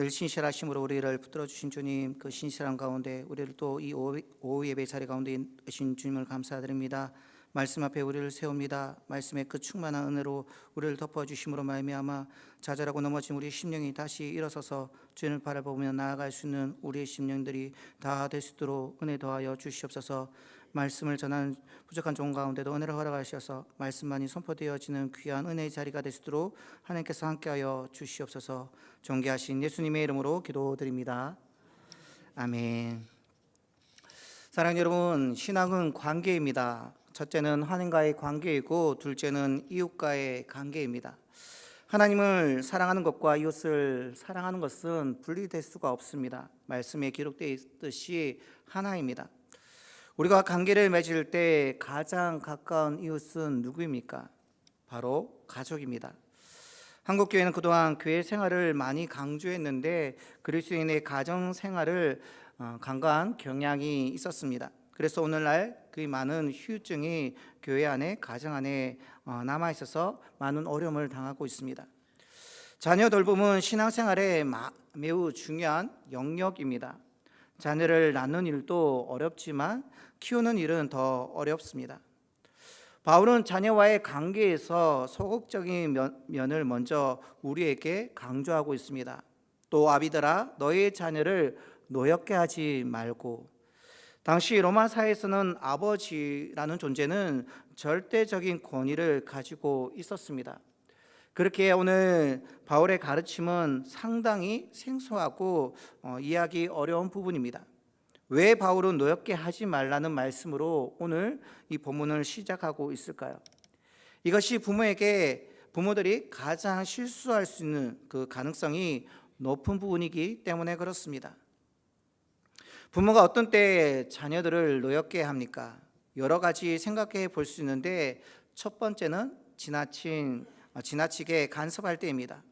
늘 신실하심으로 우리를 붙들어 주신 주님 그 신실한 가운데 우리를 또 이 오후 예배 자리 가운데 계신 주님을 감사드립니다. 말씀 앞에 우리를 세웁니다. 말씀의 그 충만한 은혜로 우리를 덮어 주심으로 말미암아 좌절하고 넘어진 우리 심령이 다시 일어서서 주님을 바라보며 나아갈 수 있는 우리의 심령들이 다 될 수 있도록 은혜 더하여 주시옵소서. 말씀을 전하는 부족한 종 가운데도 은혜를 허락하셔서 말씀만이 선포되어지는 귀한 은혜의 자리가 있도록 하나님께서 함께하여 주시옵소서. 존귀하신 예수님의 이름으로 기도드립니다. 아멘. 사랑 여러분, 신앙은 관계입니다. 첫째는 하나님과의 관계이고 둘째는 이웃과의 관계입니다. 하나님을 사랑하는 것과 이웃을 사랑하는 것은 분리될 수가 없습니다. 말씀에 기록되어 있듯이 하나입니다. 우리가 관계를 맺을 때 가장 가까운 이웃은 누구입니까? 바로 가족입니다. 한국 교회는 그동안 교회 생활을 많이 강조했는데 그리스도인의 가정 생활을 어, 강간 경향이 있었습니다. 그래서 오늘날 그 많은 후유증이 교회 안에 가정 안에 어, 남아 있어서 많은 어려움을 당하고 있습니다. 자녀 돌봄은 신앙생활에 매우 중요한 영역입니다. 자녀를 낳는 일도 어렵지만 키우는 일은 더 어렵습니다. 바울은 자녀와의 관계에서 소극적인 면을 먼저 우리에게 강조하고 있습니다. 또 아비들아 너의 자녀를 노엽게 하지 말고 당시 로마 사회에서는 아버지라는 존재는 절대적인 권위를 가지고 있었습니다. 그렇게 오늘 바울의 가르침은 상당히 생소하고 어, 이해하기 어려운 부분입니다. 왜 바울은 노엽게 하지 말라는 말씀으로 오늘 이 본문을 시작하고 있을까요? 이것이 부모에게 부모들이 가장 실수할 수 있는 그 가능성이 높은 부분이기 때문에 그렇습니다. 부모가 어떤 때 자녀들을 노엽게 합니까? 여러 가지 생각해 볼 수 있는데 첫 번째는 지나친 어, 지나치게 간섭할 때입니다.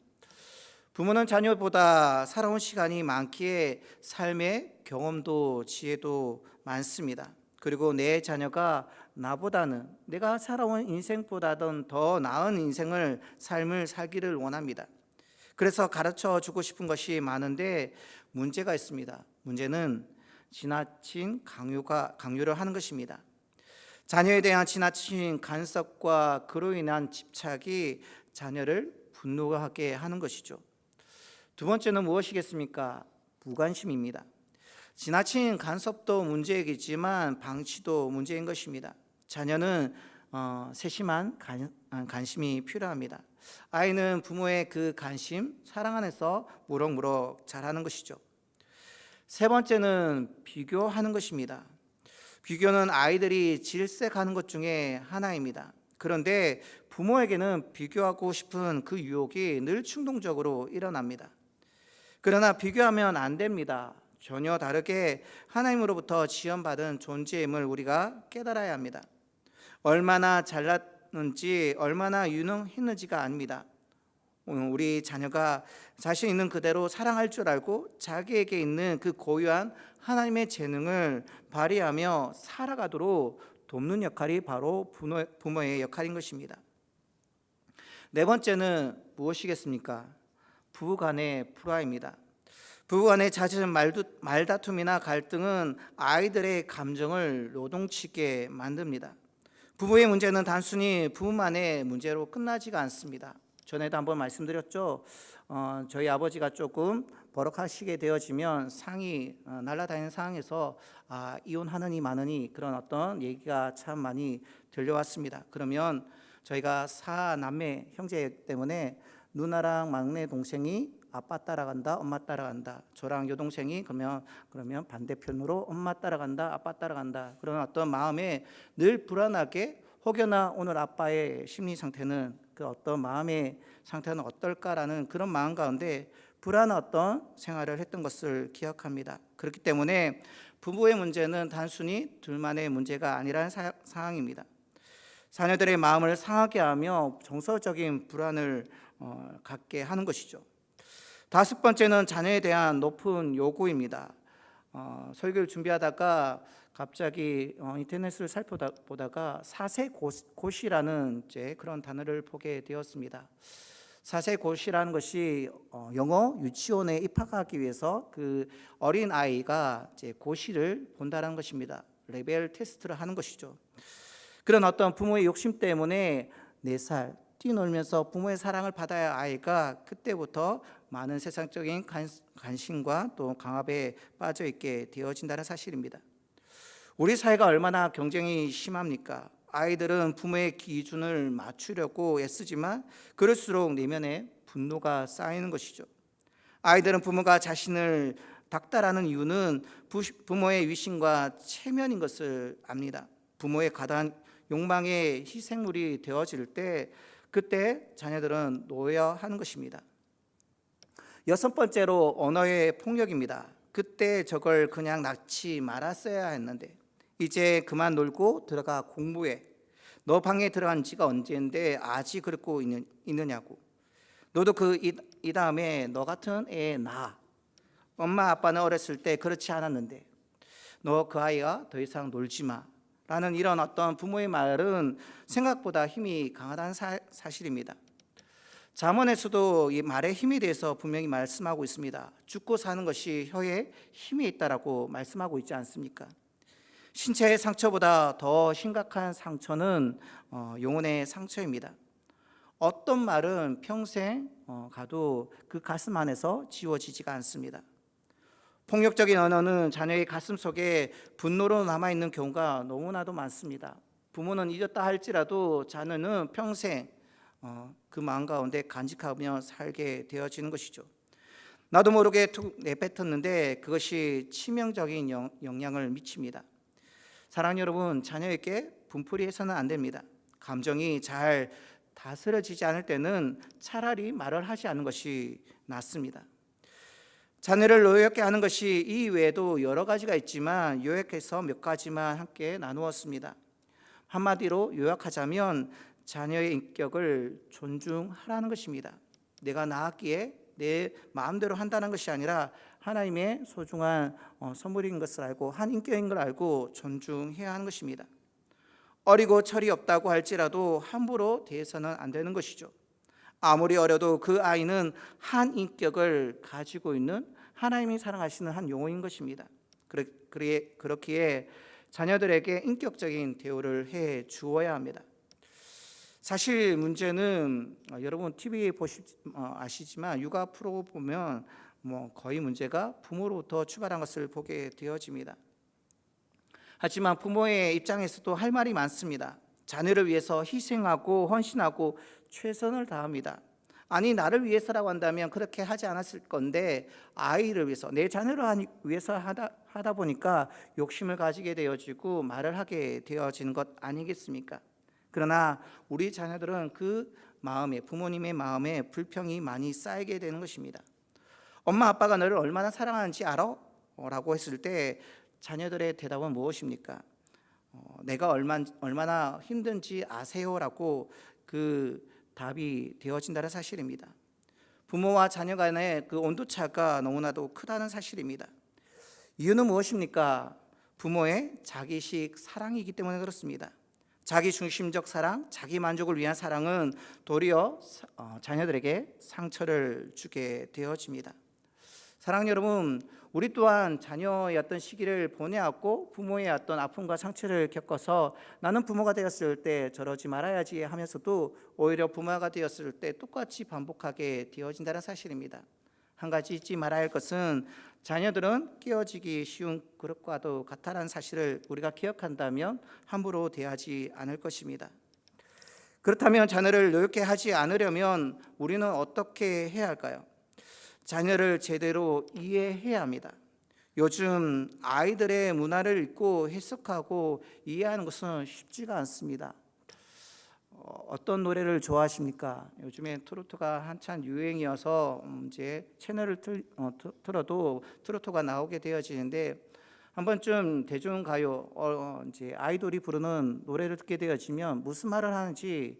부모는 자녀보다 살아온 시간이 많기에 삶의 경험도 지혜도 많습니다. 그리고 내 자녀가 나보다는 내가 살아온 인생보다는 더 나은 인생을 삶을 살기를 원합니다. 그래서 가르쳐 주고 싶은 것이 많은데 문제가 있습니다. 문제는 지나친 강요가 강요를 하는 것입니다. 자녀에 대한 지나친 간섭과 그로 인한 집착이 자녀를 분노하게 하는 것이죠. 두 번째는 무엇이겠습니까? 무관심입니다. 지나친 간섭도 문제이겠지만 방치도 문제인 것입니다. 자녀는 어, 세심한 간, 아, 관심이 필요합니다. 아이는 부모의 그 관심, 사랑 안에서 무럭무럭 자라는 것이죠. 세 번째는 비교하는 것입니다. 비교는 아이들이 질색하는 것 중에 하나입니다. 그런데 부모에게는 비교하고 싶은 그 유혹이 늘 충동적으로 일어납니다. 그러나 비교하면 안 됩니다. 전혀 다르게 하나님으로부터 지원받은 존재임을 우리가 깨달아야 합니다. 얼마나 잘났는지, 얼마나 유능했는지가 아닙니다. 우리 자녀가 자신 있는 그대로 사랑할 줄 알고 자기에게 있는 그 고유한 하나님의 재능을 발휘하며 살아가도록 돕는 역할이 바로 부모의 역할인 것입니다. 네 번째는 무엇이겠습니까? 부부 간의 불화입니다. 부부 간의 잦은 말다툼이나 갈등은 아이들의 감정을 노동치게 만듭니다. 부부의 문제는 단순히 부부만의 문제로 끝나지가 않습니다. 전에도 한번 말씀드렸죠. 어, 저희 아버지가 조금 버럭하시게 되어지면 상이 어, 날아다니는 상황에서 아, 이혼하느니 마느니 그런 어떤 얘기가 참 많이 들려왔습니다. 그러면 저희가 사남매 형제 때문에 누나랑 막내 동생이 아빠 따라간다, 엄마 따라간다. 저랑 여동생이 그러면 그러면 반대편으로 엄마 따라간다, 아빠 따라간다. 그런 어떤 마음에 늘 불안하게 혹여나 오늘 아빠의 심리 상태는 그 어떤 마음의 상태는 어떨까라는 그런 마음 가운데 불안한 어떤 생활을 했던 것을 기억합니다. 그렇기 때문에 부부의 문제는 단순히 둘만의 문제가 아니라는 사, 상황입니다. 자녀들의 마음을 상하게 하며 정서적인 불안을 어, 갖게 하는 것이죠. 다섯 번째는 자녀에 대한 높은 요구입니다. 어, 설교를 준비하다가 갑자기 어, 인터넷을 살펴보다가 사세 고시라는 이제 그런 단어를 보게 되었습니다. 사세 고시라는 것이 어, 영어 유치원에 입학하기 위해서 그 어린 아이가 이제 고시를 본다는 것입니다. 레벨 테스트를 하는 것이죠. 그런 어떤 부모의 욕심 때문에 네살 뛰놀면서 부모의 사랑을 받아야 아이가 그때부터 많은 세상적인 관- 관심과 또 강압에 빠져 있게 되어진다는 사실입니다. 우리 사회가 얼마나 경쟁이 심합니까? 아이들은 부모의 기준을 맞추려고 애쓰지만 그럴수록 내면에 분노가 쌓이는 것이죠. 아이들은 부모가 자신을 닥달하는 이유는 부- 부모의 위신과 체면인 것을 압니다. 부모의 가단 욕망의 희생물이 되어질 때 그때 자녀들은 놓여야 하는 것입니다. 여섯 번째로 언어의 폭력입니다. 그때 저걸 그냥 낳지 말았어야 했는데 이제 그만 놀고 들어가 공부해. 너 방에 들어간 지가 언제인데 아직 그러고 있는, 있느냐고. 너도 그 이 다음에 너 같은 애 낳아. 엄마 아빠는 어렸을 때 그렇지 않았는데 너 그 아이가 더 이상 놀지 마. 라는 이런 어떤 부모의 말은 생각보다 힘이 강하다는 사, 사실입니다. 잠언에서도 이 말의 힘에 대해서 분명히 말씀하고 있습니다. 죽고 사는 것이 혀에 힘이 있다라고 말씀하고 있지 않습니까? 신체의 상처보다 더 심각한 상처는 어, 영혼의 상처입니다. 어떤 말은 평생 어, 가도 그 가슴 안에서 지워지지가 않습니다. 폭력적인 언어는 자녀의 가슴 속에 분노로 남아 있는 경우가 너무나도 많습니다. 부모는 잊었다 할지라도 자녀는 평생 어, 그 마음 가운데 간직하며 살게 되어지는 것이죠. 나도 모르게 툭 내뱉었는데 그것이 치명적인 영, 영향을 미칩니다. 사랑 여러분, 자녀에게 분풀이해서는 안 됩니다. 감정이 잘 다스려지지 않을 때는 차라리 말을 하지 않는 것이 낫습니다. 자녀를 노엽게 하는 것이 이 외에도 여러 가지가 있지만 요약해서 몇 가지만 함께 나누었습니다. 한마디로 요약하자면 자녀의 인격을 존중하라는 것입니다. 내가 낳았기에 내 마음대로 한다는 것이 아니라 하나님의 소중한 어, 선물인 것을 알고 한 인격인 걸 알고 존중해야 하는 것입니다. 어리고 철이 없다고 할지라도 함부로 대해서는 안 되는 것이죠. 아무리 어려도 그 아이는 한 인격을 가지고 있는 하나님이 사랑하시는 한 영혼인 것입니다. 그렇- 그래- 그렇기에 자녀들에게 인격적인 대우를 해 주어야 합니다. 사실 문제는 어, 여러분 TV 보시 어, 아시지만 육아 프로 보면 뭐 거의 문제가 부모로부터 출발한 것을 보게 되어집니다. 하지만 부모의 입장에서도 할 말이 많습니다. 자녀를 위해서 희생하고 헌신하고 최선을 다합니다. 아니 나를 위해서라고 한다면 그렇게 하지 않았을 건데 아이를 위해서 내 자녀를 위해서 하다 하다 보니까 욕심을 가지게 되어지고 말을 하게 되어지는 것 아니겠습니까? 그러나 우리 자녀들은 그 마음에 부모님의 마음에 불평이 많이 쌓이게 되는 것입니다. 엄마 아빠가 너를 얼마나 사랑하는지 알아? 라고 했을 때 자녀들의 대답은 무엇입니까? 어, 내가 얼마, 얼마나 힘든지 아세요라고 그 답이 되어진다는 사실입니다. 부모와 자녀 간의 그 온도차가 너무나도 크다는 사실입니다. 이유는 무엇입니까? 부모의 자기식 사랑이기 때문에 그렇습니다. 자기 중심적 사랑, 자기 만족을 위한 사랑은 도리어 사- 어, 자녀들에게 상처를 주게 되어집니다. 사랑 여러분, 우리 또한 자녀의 어떤 시기를 보내왔고 부모의 어떤 아픔과 상처를 겪어서 나는 부모가 되었을 때 저러지 말아야지 하면서도 오히려 부모가 되었을 때 똑같이 반복하게 되어진다는 사실입니다. 한 가지 잊지 말아야 할 것은 자녀들은 깨어지기 쉬운 그릇과도 같다는 사실을 우리가 기억한다면 함부로 대하지 않을 것입니다. 그렇다면 자녀를 노엽게 하지 않으려면 우리는 어떻게 해야 할까요? 자녀를 제대로 이해해야 합니다. 요즘 아이들의 문화를 읽고 해석하고 이해하는 것은 쉽지가 않습니다. 어, 어떤 노래를 좋아하십니까? 요즘에 트로트가 한참 유행이어서 음, 이제 채널을 틀, 어, 트- 틀어도 트로트가 나오게 되어지는데 한 번쯤 대중가요 어, 이제 아이돌이 부르는 노래를 듣게 되어지면 무슨 말을 하는지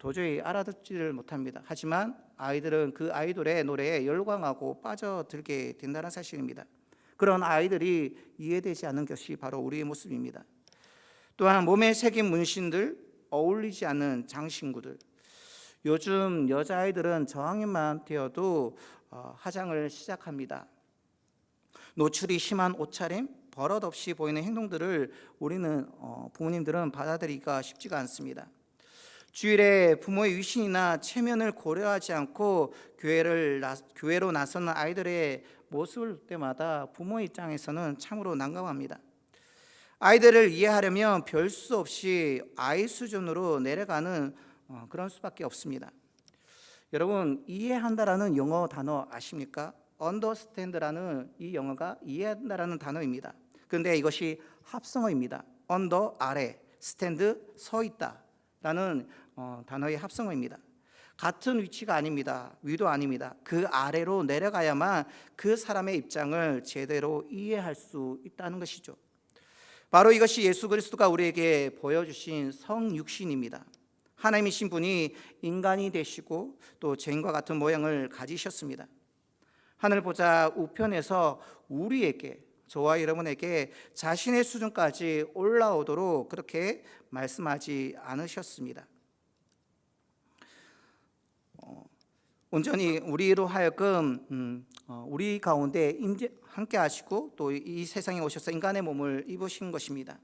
도저히 알아듣지를 못합니다. 하지만 아이들은 그 아이돌의 노래에 열광하고 빠져들게 된다는 사실입니다. 그런 아이들이 이해되지 않는 것이 바로 우리의 모습입니다. 또한 몸에 새긴 문신들, 어울리지 않는 장신구들. 요즘 여자아이들은 저학년만 되어도 어, 화장을 시작합니다. 노출이 심한 옷차림, 버릇없이 보이는 행동들을 우리는 어, 부모님들은 받아들이기가 쉽지가 않습니다. 주일에 부모의 위신이나 체면을 고려하지 않고 교회를 나, 교회로 나서는 아이들의 모습을 볼 때마다 부모 입장에서는 참으로 난감합니다. 아이들을 이해하려면 별 수 없이 아이 수준으로 내려가는 어, 그런 수밖에 없습니다. 여러분 이해한다라는 영어 단어 아십니까? understand라는 이 영어가 이해한다라는 단어입니다. 그런데 이것이 합성어입니다. under 아래, stand 서 있다 라는 어, 단어의 합성어입니다. 같은 위치가 아닙니다. 위도 아닙니다. 그 아래로 내려가야만 그 사람의 입장을 제대로 이해할 수 있다는 것이죠. 바로 이것이 예수 그리스도가 우리에게 보여주신 성육신입니다. 하나님이신 분이 인간이 되시고 또 죄인과 같은 모양을 가지셨습니다. 하늘 보자 우편에서 우리에게 저와 여러분에게 자신의 수준까지 올라오도록 그렇게 말씀하지 않으셨습니다. 어, 온전히 우리로 하여금 음, 어, 우리 가운데 함께 하시고 또 이 세상에 오셔서 인간의 몸을 입으신 것입니다.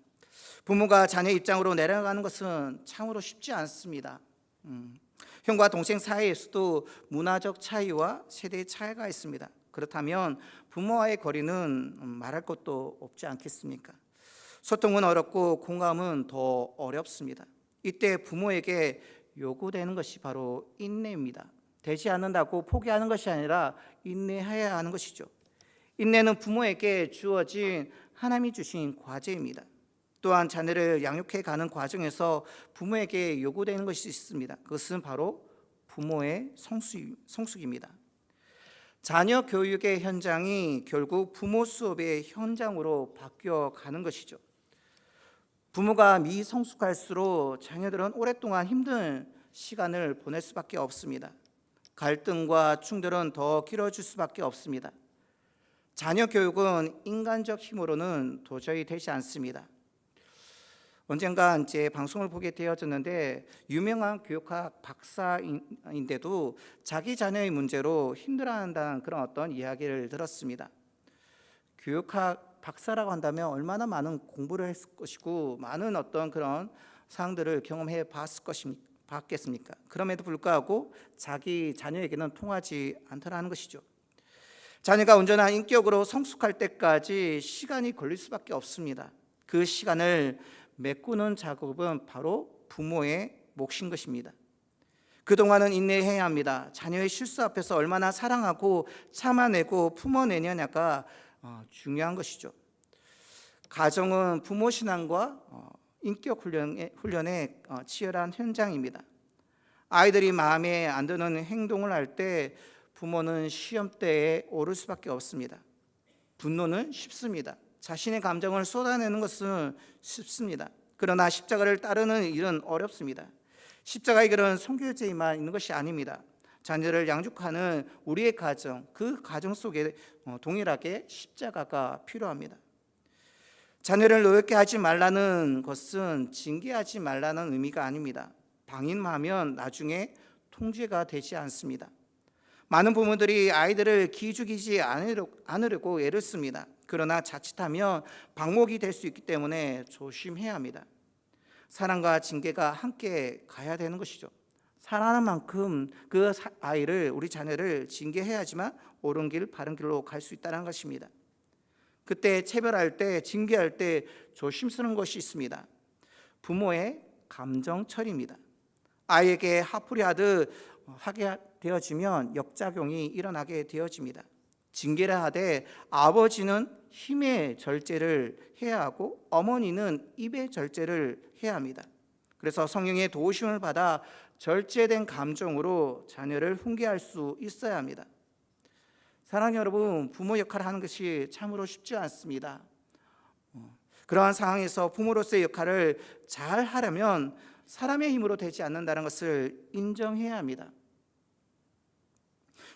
부모가 자녀 입장으로 내려가는 것은 참으로 쉽지 않습니다. 음, 형과 동생 사이에서도 문화적 차이와 세대의 차이가 있습니다. 그렇다면 부모와의 거리는 음, 말할 것도 없지 않겠습니까? 소통은 어렵고 공감은 더 어렵습니다. 이때 부모에게 요구되는 것이 바로 인내입니다. 되지 않는다고 포기하는 것이 아니라 인내해야 하는 것이죠. 인내는 부모에게 주어진 하나님이 주신 과제입니다. 또한 자녀를 양육해 가는 과정에서 부모에게 요구되는 것이 있습니다. 그것은 바로 부모의 성숙, 성숙입니다. 자녀 교육의 현장이 결국 부모 수업의 현장으로 바뀌어 가는 것이죠. 부모가 미성숙할수록 자녀들은 오랫동안 힘든 시간을 보낼 수밖에 없습니다. 갈등과 충돌은 더 길어질 수밖에 없습니다. 자녀 교육은 인간적 힘으로는 도저히 되지 않습니다. 언젠가 이제 방송을 보게 되어졌는데 유명한 교육학 박사인데도 자기 자녀의 문제로 힘들어한다는 그런 어떤 이야기를 들었습니다. 교육학 박사라고 한다면 얼마나 많은 공부를 했을 것이고 많은 어떤 그런 사항들을 경험해 봤을 것입니까? 봤겠습니까? 그럼에도 불구하고 자기 자녀에게는 통하지 않더라는 것이죠. 자녀가 온전한 인격으로 성숙할 때까지 시간이 걸릴 수밖에 없습니다. 그 시간을 메꾸는 작업은 바로 부모의 몫인 것입니다. 그동안은 인내해야 합니다. 자녀의 실수 앞에서 얼마나 사랑하고 참아내고 품어내냐가 어, 중요한 것이죠. 가정은 부모 신앙과 어, 인격 훈련의, 훈련의 어, 치열한 현장입니다. 아이들이 마음에 안 드는 행동을 할 때 부모는 시험대에 오를 수밖에 없습니다. 분노는 쉽습니다. 자신의 감정을 쏟아내는 것은 쉽습니다. 그러나 십자가를 따르는 일은 어렵습니다. 십자가의 길은 성교제에만 있는 것이 아닙니다. 자녀를 양육하는 우리의 가정, 그 가정 속에 어, 동일하게 십자가가 필요합니다. 자녀를 노엽게 하지 말라는 것은 징계하지 말라는 의미가 아닙니다. 방임하면 나중에 통제가 되지 않습니다. 많은 부모들이 아이들을 기죽이지 않으려고 애를 씁니다. 그러나 자칫하면 방목이 될 수 있기 때문에 조심해야 합니다. 사랑과 징계가 함께 가야 되는 것이죠. 사랑하는 만큼 그 아이를 우리 자녀를 징계해야지만 옳은 길 바른 길로 갈 수 있다는 것입니다. 그때 체별할 때 징계할 때 조심스러운 것이 있습니다. 부모의 감정 처리입니다. 아이에게 화풀이 하듯 하게 되어지면 역작용이 일어나게 되어집니다. 징계를 하되 아버지는 힘의 절제를 해야 하고 어머니는 입의 절제를 해야 합니다. 그래서 성령의 도우심을 받아 절제된 감정으로 자녀를 훈계할 수 있어야 합니다. 사랑하는 여러분, 부모 역할을 하는 것이 참으로 쉽지 않습니다. 어, 그러한 상황에서 부모로서의 역할을 잘 하려면 사람의 힘으로 되지 않는다는 것을 인정해야 합니다.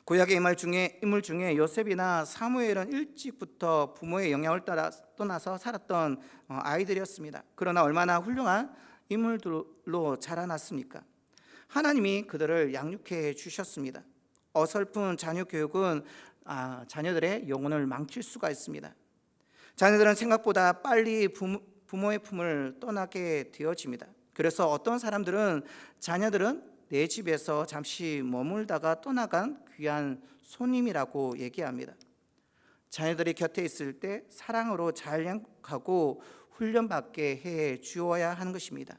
구약의 인물 중에 인물 중에 요셉이나 사무엘은 일찍부터 부모의 영향을 따라 떠나서 살았던 어, 아이들이었습니다. 그러나 얼마나 훌륭한 인물들로 자라났습니까? 하나님이 그들을 양육해 주셨습니다. 어설픈 자녀 교육은 아, 자녀들의 영혼을 망칠 수가 있습니다. 자녀들은 생각보다 빨리 부모, 부모의 품을 떠나게 되어집니다. 그래서 어떤 사람들은 자녀들은 내 집에서 잠시 머물다가 떠나간 귀한 손님이라고 얘기합니다. 자녀들이 곁에 있을 때 사랑으로 잘 양육하고 훈련받게 해 주어야 하는 것입니다.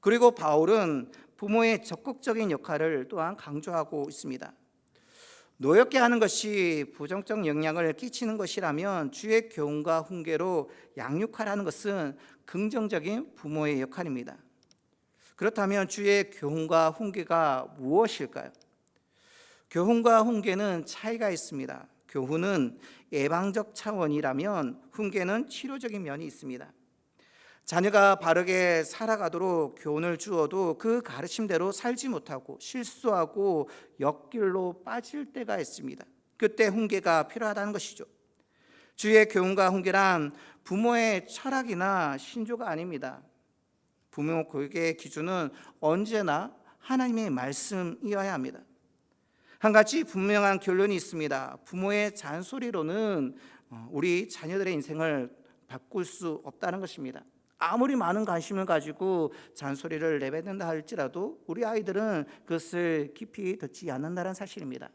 그리고 바울은 부모의 적극적인 역할을 또한 강조하고 있습니다. 노엽게 하는 것이 부정적 영향을 끼치는 것이라면 주의 교훈과 훈계로 양육하라는 것은 긍정적인 부모의 역할입니다. 그렇다면 주의 교훈과 훈계가 무엇일까요? 교훈과 훈계는 차이가 있습니다. 교훈은 예방적 차원이라면 훈계는 치료적인 면이 있습니다. 자녀가 바르게 살아가도록 교훈을 주어도 그 가르침대로 살지 못하고 실수하고 역길로 빠질 때가 있습니다. 그때 훈계가 필요하다는 것이죠. 주의 교훈과 훈계란 부모의 철학이나 신조가 아닙니다. 부모 교육의 기준은 언제나 하나님의 말씀이어야 합니다. 한 가지 분명한 결론이 있습니다. 부모의 잔소리로는 어, 우리 자녀들의 인생을 바꿀 수 없다는 것입니다. 아무리 많은 관심을 가지고 잔소리를 내뱉는다 할지라도 우리 아이들은 그것을 깊이 듣지 않는다는 사실입니다.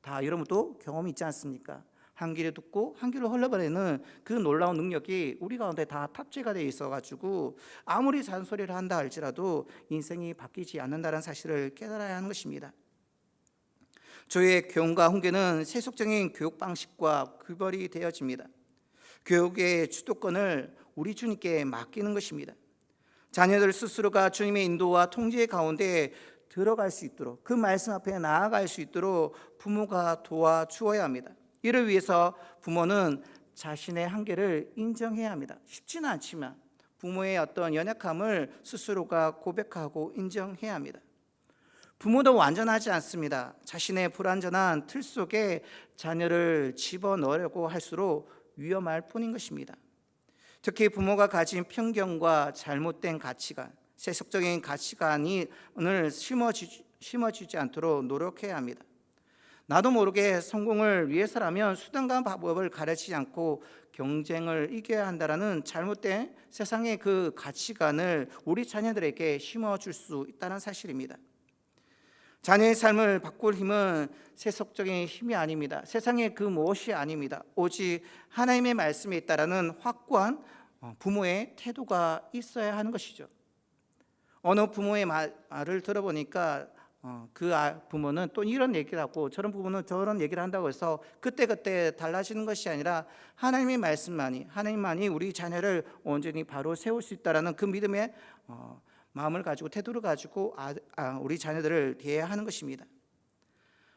다 여러분도 경험이 있지 않습니까? 한 귀로 듣고 한 귀로 흘러버리는 그 놀라운 능력이 우리 가운데 다 탑재가 되어 있어가지고 아무리 잔소리를 한다 할지라도 인생이 바뀌지 않는다는 사실을 깨달아야 하는 것입니다. 조의 교훈과 훈계는 세속적인 교육 방식과 구별이 되어집니다. 교육의 주도권을 우리 주님께 맡기는 것입니다. 자녀들 스스로가 주님의 인도와 통제 가운데 들어갈 수 있도록 그 말씀 앞에 나아갈 수 있도록 부모가 도와주어야 합니다. 이를 위해서 부모는 자신의 한계를 인정해야 합니다. 쉽지는 않지만 부모의 어떤 연약함을 스스로가 고백하고 인정해야 합니다. 부모도 완전하지 않습니다. 자신의 불완전한 틀 속에 자녀를 집어넣으려고 할수록 위험할 뿐인 것입니다. 특히 부모가 가진 편견과 잘못된 가치관, 세속적인 가치관을 심어주지, 않도록 노력해야 합니다. 나도 모르게 성공을 위해서라면 수단과 방법을 가르치지 않고 경쟁을 이겨야 한다라는 잘못된 세상의 그 가치관을 우리 자녀들에게 심어줄 수 있다는 사실입니다. 자녀의 삶을 바꿀 힘은 세속적인 힘이 아닙니다. 세상의 그 무엇이 아닙니다. 오직 하나님의 말씀에 있다라는 확고한 어, 부모의 태도가 있어야 하는 것이죠. 어느 부모의 말을 들어보니까 어, 그 아, 부모는 또 이런 얘기를 하고 저런 부모는 저런 얘기를 한다고 해서 그때그때 달라지는 것이 아니라 하나님의 말씀만이 하나님만이 우리 자녀를 온전히 바로 세울 수 있다라는 그 믿음의 어, 마음을 가지고 태도를 가지고 아, 아, 우리 자녀들을 대해야 하는 것입니다.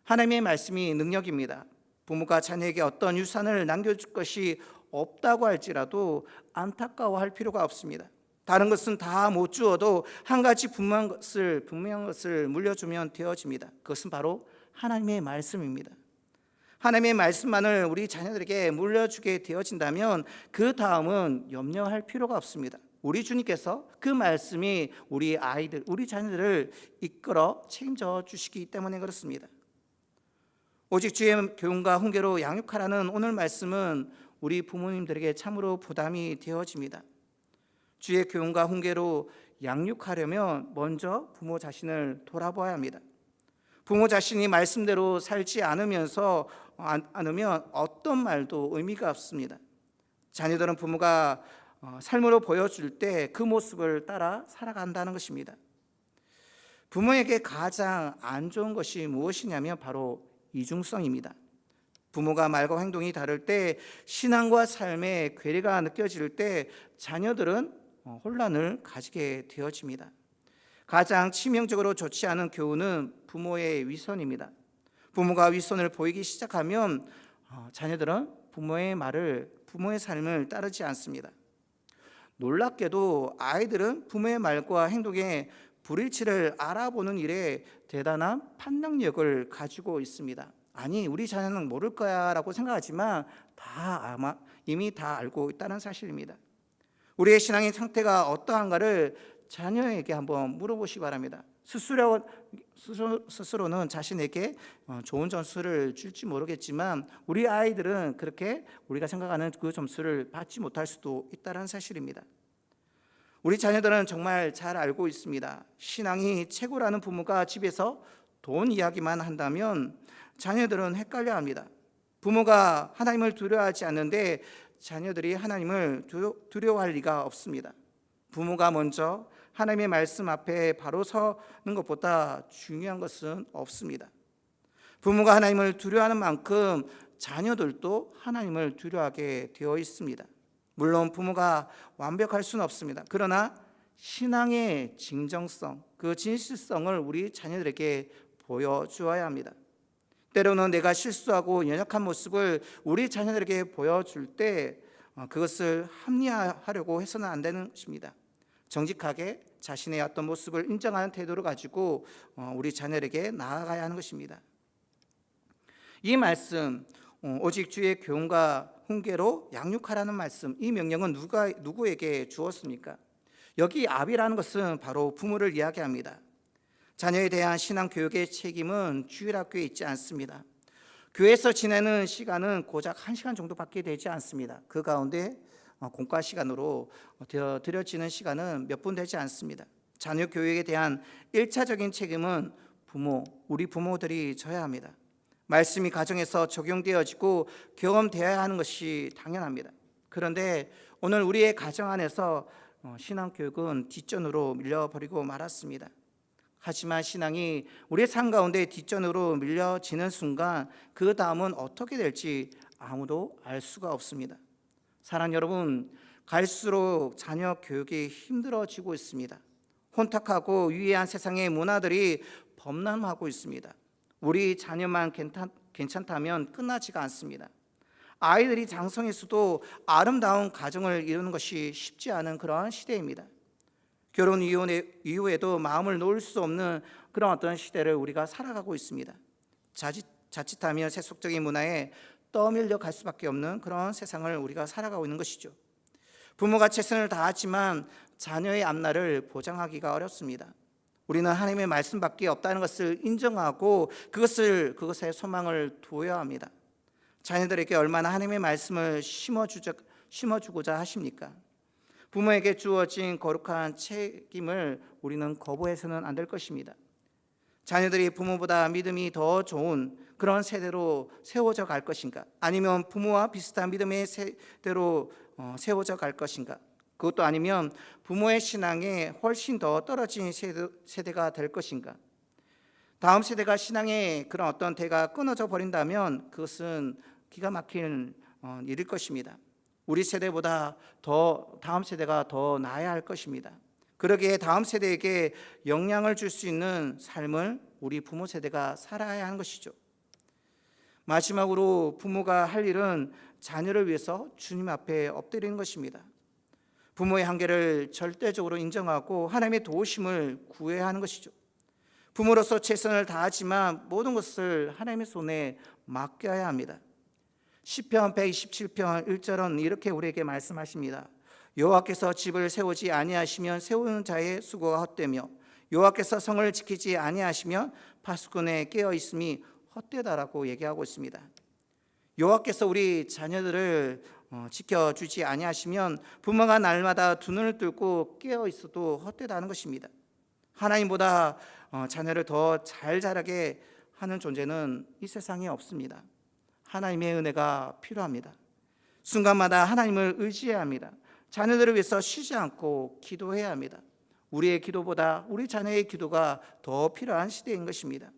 하나님의 말씀이 능력입니다. 부모가 자녀에게 어떤 유산을 남겨줄 것이 없다고 할지라도 안타까워할 필요가 없습니다. 다른 것은 다 못 주어도 한 가지 분명한 것을 분명한 것을 물려주면 되어집니다. 그것은 바로 하나님의 말씀입니다. 하나님의 말씀만을 우리 자녀들에게 물려주게 되어진다면 그 다음은 염려할 필요가 없습니다. 우리 주님께서 그 말씀이 우리 아이들, 우리 자녀들을 이끌어 책임져 주시기 때문에 그렇습니다. 오직 주의 교훈과 훈계로 양육하라는 오늘 말씀은 우리 부모님들에게 참으로 부담이 되어집니다. 주의 교훈과 훈계로 양육하려면 먼저 부모 자신을 돌아봐야 합니다. 부모 자신이 말씀대로 살지 않으면서 않으면 어떤 말도 의미가 없습니다. 자녀들은 부모가 어, 삶으로 보여줄 때 그 모습을 따라 살아간다는 것입니다. 부모에게 가장 안 좋은 것이 무엇이냐면 바로 이중성입니다. 부모가 말과 행동이 다를 때 신앙과 삶의 괴리가 느껴질 때 자녀들은 어, 혼란을 가지게 되어집니다. 가장 치명적으로 좋지 않은 교훈은 부모의 위선입니다. 부모가 위선을 보이기 시작하면 어, 자녀들은 부모의 말을 부모의 삶을 따르지 않습니다. 놀랍게도 아이들은 부모의 말과 행동에 불일치를 알아보는 일에 대단한 판단력을 가지고 있습니다. 아니, 우리 자녀는 모를 거야라고 생각하지만 다 아마 이미 다 알고 있다는 사실입니다. 우리의 신앙의 상태가 어떠한가를 자녀에게 한번 물어보시기 바랍니다. 스스로 스스로- 스스로는 자신에게 어, 좋은 점수를 줄지 모르겠지만 우리 아이들은 그렇게 우리가 생각하는 그 점수를 받지 못할 수도 있다는 사실입니다. 우리 자녀들은 정말 잘 알고 있습니다. 신앙이 최고라는 부모가 집에서 돈 이야기만 한다면 자녀들은 헷갈려 합니다. 부모가 하나님을 두려워하지 않는데 자녀들이 하나님을 두려- 두려워할 리가 없습니다. 부모가 먼저 하나님의 말씀 앞에 바로 서는 것보다 중요한 것은 없습니다. 부모가 하나님을 두려워하는 만큼 자녀들도 하나님을 두려워하게 되어 있습니다. 물론 부모가 완벽할 수는 없습니다. 그러나 신앙의 진정성, 그 진실성을 우리 자녀들에게 보여주어야 합니다. 때로는 내가 실수하고 연약한 모습을 우리 자녀들에게 보여줄 때 어, 그것을 합리화하려고 해서는 안 되는 것입니다. 정직하게 자신의 어떤 모습을 인정하는 태도를 가지고 어, 우리 자녀에게 나아가야 하는 것입니다. 이 말씀 어, 오직 주의 교훈과 훈계로 양육하라는 말씀 이 명령은 누가 누구에게 주었습니까? 여기 압이라는 것은 바로 부모를 이야기합니다. 자녀에 대한 신앙 교육의 책임은 주일학교에 있지 않습니다. 교회에서 지내는 시간은 고작 한 시간 정도밖에 되지 않습니다. 그 가운데 어, 공과 시간으로 어, 드려지는 시간은 몇 분 되지 않습니다. 자녀 교육에 대한 일차적인 책임은 부모, 우리 부모들이 져야 합니다. 말씀이 가정에서 적용되어지고 경험되어야 하는 것이 당연합니다. 그런데 오늘 우리의 가정 안에서 어, 신앙 교육은 뒷전으로 밀려버리고 말았습니다. 하지만 신앙이 우리의 삶 가운데 뒷전으로 밀려지는 순간 그 다음은 어떻게 될지 아무도 알 수가 없습니다. 사랑 여러분, 갈수록 자녀 교육이 힘들어지고 있습니다. 혼탁하고 유해한 세상의 문화들이 범람하고 있습니다. 우리 자녀만 괜찮, 괜찮다면 끝나지가 않습니다. 아이들이 장성했어도 아름다운 가정을 이루는 것이 쉽지 않은 그러한 시대입니다. 결혼 이후에도 마음을 놓을 수 없는 그런 어떤 시대를 우리가 살아가고 있습니다. 자칫, 자칫하면 세속적인 문화에 떠밀려 갈 수밖에 없는 그런 세상을 우리가 살아가고 있는 것이죠. 부모가 최선을 다하지만 자녀의 앞날을 보장하기가 어렵습니다. 우리는 하나님의 말씀밖에 없다는 것을 인정하고 그것을 그것에 소망을 두어야 합니다. 자녀들에게 얼마나 하나님의 말씀을 심어주자, 심어주고자 하십니까? 부모에게 주어진 거룩한 책임을 우리는 거부해서는 안 될 것입니다. 자녀들이 부모보다 믿음이 더 좋은 그런 세대로 세워져 갈 것인가? 아니면 부모와 비슷한 믿음의 세대로 어, 세워져 갈 것인가? 그것도 아니면 부모의 신앙에 훨씬 더 떨어진 세대, 세대 가 될 것인가? 다음 세대가 신앙의 그런 어떤 대가 끊어져 버린다면 그것은 기가 막힌 어, 일일 것입니다. 우리 세대보다 더 다음 세대가 더 나아야 할 것입니다. 그러기에 다음 세대에게 영향을 줄 수 있는 삶을 우리 부모 세대가 살아야 하는 것이죠. 마지막으로 부모가 할 일은 자녀를 위해서 주님 앞에 엎드리는 것입니다. 부모의 한계를 절대적으로 인정하고 하나님의 도우심을 구해야 하는 것이죠. 부모로서 최선을 다하지만 모든 것을 하나님의 손에 맡겨야 합니다. 시편 127편 1절은 이렇게 우리에게 말씀하십니다. 여호와께서 집을 세우지 아니하시면 세우는 자의 수고가 헛되며 여호와께서 성을 지키지 아니하시면 파수꾼에 깨어 있음이 헛되다라고 얘기하고 있습니다. 여호와께서 우리 자녀들을 어, 지켜 주지 아니하시면 부모가 날마다 두 눈을 뚫고 깨어 있어도 헛되다는 것입니다. 하나님보다 어, 자녀를 더 잘 자라게 하는 존재는 이 세상에 없습니다. 하나님의 은혜가 필요합니다. 순간마다 하나님을 의지해야 합니다. 자녀들을 위해서 쉬지 않고 기도해야 합니다. 우리의 기도보다 우리 자녀의 기도가 더 필요한 시대인 것입니다.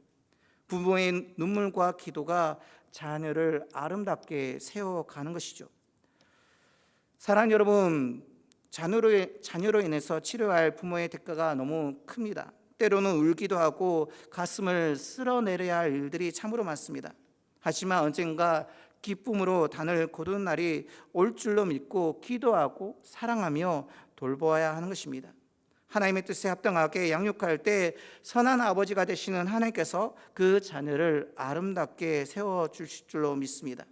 부모의 눈물과 기도가 자녀를 아름답게 세워가는 것이죠. 사랑 여러분, 자녀로, 자녀로 인해서 치료할 부모의 대가가 너무 큽니다. 때로는 울기도 하고 가슴을 쓸어내려야 할 일들이 참으로 많습니다. 하지만 언젠가 기쁨으로 단을 거두는 날이 올 줄로 믿고 기도하고 사랑하며 돌보아야 하는 것입니다. 하나님의 뜻에 합당하게 양육할 때 선한 아버지가 되시는 하나님께서 그 자녀를 아름답게 세워 주실 줄로 믿습니다.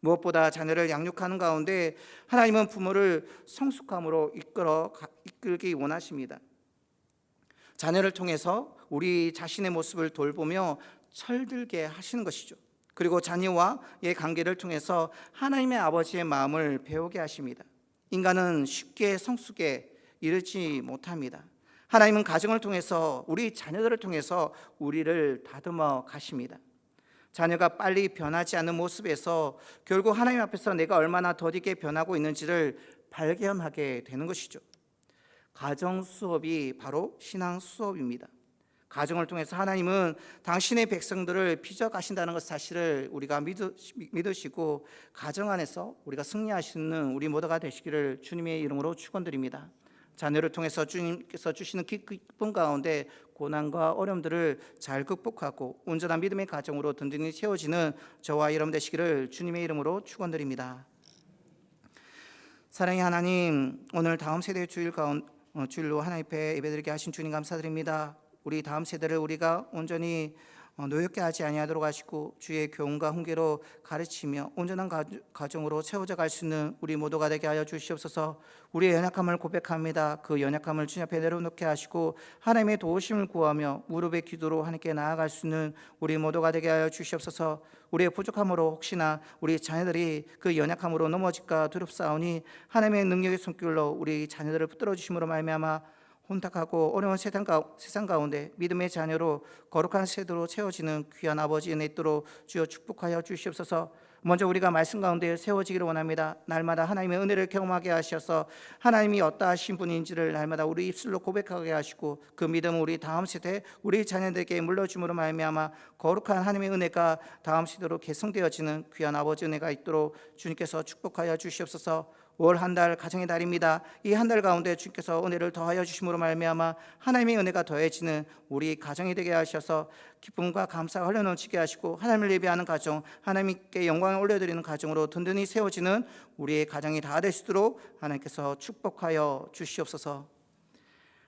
무엇보다 자녀를 양육하는 가운데 하나님은 부모를 성숙함으로 이끌어 이끌기 원하십니다. 자녀를 통해서 우리 자신의 모습을 돌보며 철들게 하시는 것이죠. 그리고 자녀와의 관계를 통해서 하나님의 아버지의 마음을 배우게 하십니다. 인간은 쉽게 성숙에 이르지 못합니다. 하나님은 가정을 통해서 우리 자녀들을 통해서 우리를 다듬어 가십니다. 자녀가 빨리 변하지 않는 모습에서 결국 하나님 앞에서 내가 얼마나 더디게 변하고 있는지를 발견하게 되는 것이죠. 가정 수업이 바로 신앙 수업입니다. 가정을 통해서 하나님은 당신의 백성들을 빚어 가신다는 것 사실을 우리가 믿으, 믿으시고 가정 안에서 우리가 승리하시는 우리 모두가 되시기를 주님의 이름으로 축원드립니다. 자녀를 통해서 주님께서 주시는 기- 기쁨 가운데 고난과 어려움들을 잘 극복하고 온전한 믿음의 가정으로 든든히 세워지는 저와 여러분 되시기를 주님의 이름으로 축원드립니다. 사랑의 하나님, 오늘 다음 세대 주일 가운 어, 주일로 하나님 앞에 예배드리게 하신 주님 감사드립니다. 우리 다음 세대를 우리가 온전히 어, 노엽게 하지 아니하도록 하시고 주의 교훈과 훈계로 가르치며 온전한 가- 가정으로 채워져 갈 수 있는 우리 모두가 되게 하여 주시옵소서. 우리의 연약함을 고백합니다. 그 연약함을 주님 앞에 내려놓게 하시고 하나님의 도우심을 구하며 무릎의 기도로 하나님께 나아갈 수 있는 우리 모두가 되게 하여 주시옵소서. 우리의 부족함으로 혹시나 우리 자녀들이 그 연약함으로 넘어질까 두렵사오니 하나님의 능력의 손길로 우리 자녀들을 붙들어 주심으로 말미암아 혼탁하고 어려운 세상, 가운데 믿음의 자녀로 거룩한 세대로 채워지는 귀한 아버지 은혜 있도록 주여 축복하여 주시옵소서. 먼저 우리가 말씀 가운데 세워지기를 원합니다. 날마다 하나님의 은혜를 경험하게 하셔서 하나님이 어떠하신 분인지를 날마다 우리 입술로 고백하게 하시고 그 믿음을 우리 다음 세대 우리 자녀들에게 물려줌으로 말미암아 거룩한 하나님의 은혜가 다음 세대로 개성되어지는 귀한 아버지 은혜가 있도록 주님께서 축복하여 주시옵소서. 올한달 가정의 달입니다. 이 한 달 가운데 주께서 은혜를 더하여 주심으로 말미암아 하나님의 은혜가 더해지는 우리 가정이 되게 하셔서 기쁨과 감사가 흘러넘치게 하시고 하나님을 예배하는 가정, 하나님께 영광을 올려드리는 가정으로 든든히 세워지는 우리의 가정이 다 되시도록 하나님께서 축복하여 주시옵소서.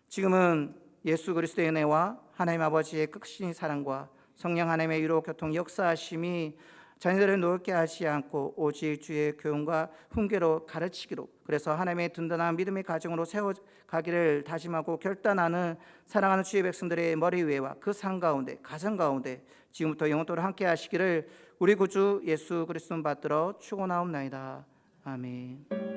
지금은 예수 그리스도의 은혜와 하나님 아버지의 끝신 사랑과 성령 하나님의 위로 교통 역사하심이 자녀들을 노엽게 하지 않고 오직 주의 교훈과 훈계로 가르치기로 그래서 하나님의 든든한 믿음의 가정으로 세워 가기를 다짐하고 결단하는 사랑하는 주의 백성들의 머리 위에와 그 상 가운데 가정 가운데 지금부터 영원토록 함께 하시기를 우리 구주 예수 그리스도 받들어 축원하옵나이다. 아멘.